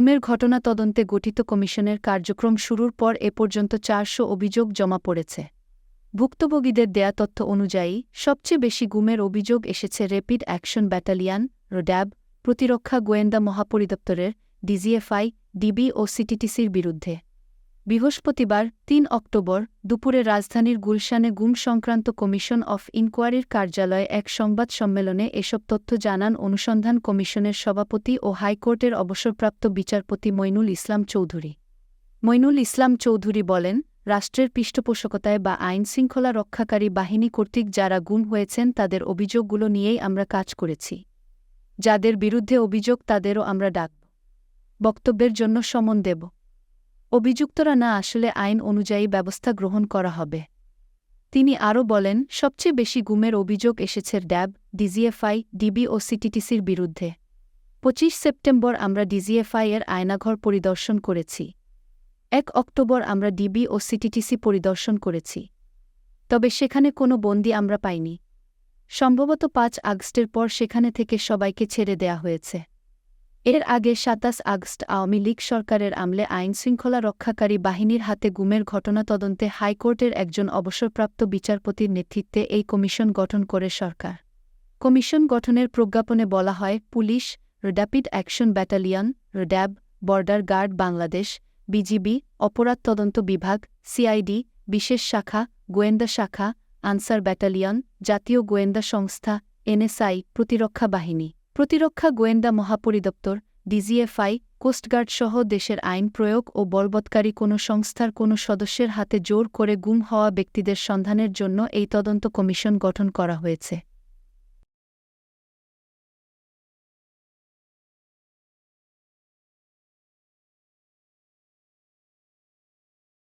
গুমের ঘটনা তদন্তে গঠিত কমিশনের কার্যক্রম শুরুর পর এ পর্যন্ত চারশো অভিযোগ জমা পড়েছে। ভুক্তভোগীদের দেয়া তথ্য অনুযায়ী, সবচেয়ে বেশি গুমের অভিযোগ এসেছে র্যাপিড অ্যাকশন ব্যাটালিয়ান, রোড্যাব, প্রতিরক্ষা গোয়েন্দা মহাপরিদপ্তরের, ডিজিএফআই, ডিবি ও সিটিটিসির বিরুদ্ধে। বৃহস্পতিবার, তিন অক্টোবর, দুপুরে রাজধানীর গুলশানে গুম সংক্রান্ত কমিশন অফ ইনকোয়ারির কার্যালয়ে এক সংবাদ সম্মেলনে এসব তথ্য জানান অনুসন্ধান কমিশনের সভাপতি ও হাইকোর্টের অবসরপ্রাপ্ত বিচারপতি মইনুল ইসলাম চৌধুরী। মইনুল ইসলাম চৌধুরী বলেন, রাষ্ট্রের পৃষ্ঠপোষকতায় বা আইন শৃঙ্খলা রক্ষাকারী বাহিনী কর্তৃক যারা গুম হয়েছেন তাদের অভিযোগগুলো নিয়েই আমরা কাজ করেছি। যাদের বিরুদ্ধে অভিযোগ তাদেরও আমরা ডাকব। বক্তব্যের জন্য সমন দেব। অভিযুক্তরা না আসলে আইন অনুযায়ী ব্যবস্থা গ্রহণ করা হবে। তিনি আরও বলেন, সবচেয়ে বেশি গুমের অভিযোগ এসেছে ড্যাব, ডিজিএফআই, ডিবি ও সিটিটিসির বিরুদ্ধে। পঁচিশ সেপ্টেম্বর আমরা ডিজিএফআই এর আয়নাঘর পরিদর্শন করেছি। এক অক্টোবর আমরা ডিবি ও সিটিটিসি পরিদর্শন করেছি। তবে সেখানে কোনো বন্দি আমরা পাইনি। সম্ভবত পাঁচ আগস্টের পর সেখানে থেকে সবাইকে ছেড়ে দেয়া হয়েছে। এর আগে সাতাশ আগস্ট আওয়ামী লীগ সরকারের আমলে আইনশৃঙ্খলা রক্ষাকারী বাহিনীর হাতে গুমের ঘটনা তদন্তে হাইকোর্টের একজন অবসরপ্রাপ্ত বিচারপতির নেতৃত্বে এই কমিশন গঠন করে সরকার। কমিশন গঠনের প্রজ্ঞাপনে বলা হয়, police, rapid action battalion, RAB, border guard Bangladesh, BGB, অপরাধ তদন্ত বিভাগ, সিআইডি, বিশেষ শাখা, গোয়েন্দা শাখা, আনসার ব্যাটালিয়ন, জাতীয় গোয়েন্দা সংস্থা, এনএসআই, প্রতিরক্ষা বাহিনী। প্রতিরক্ষা গোয়েন্দা মহাপরিদপ্তর, ডিজিএফআই কোস্টগার্ড সহ দেশের আইন প্রয়োগ ও বলবৎকারী কোনো সংস্থার কোনো সদস্যের হাতে জোর করে গুম হওয়া ব্যক্তিদের সন্ধানের জন্য এই তদন্ত কমিশন গঠন করা হয়েছে।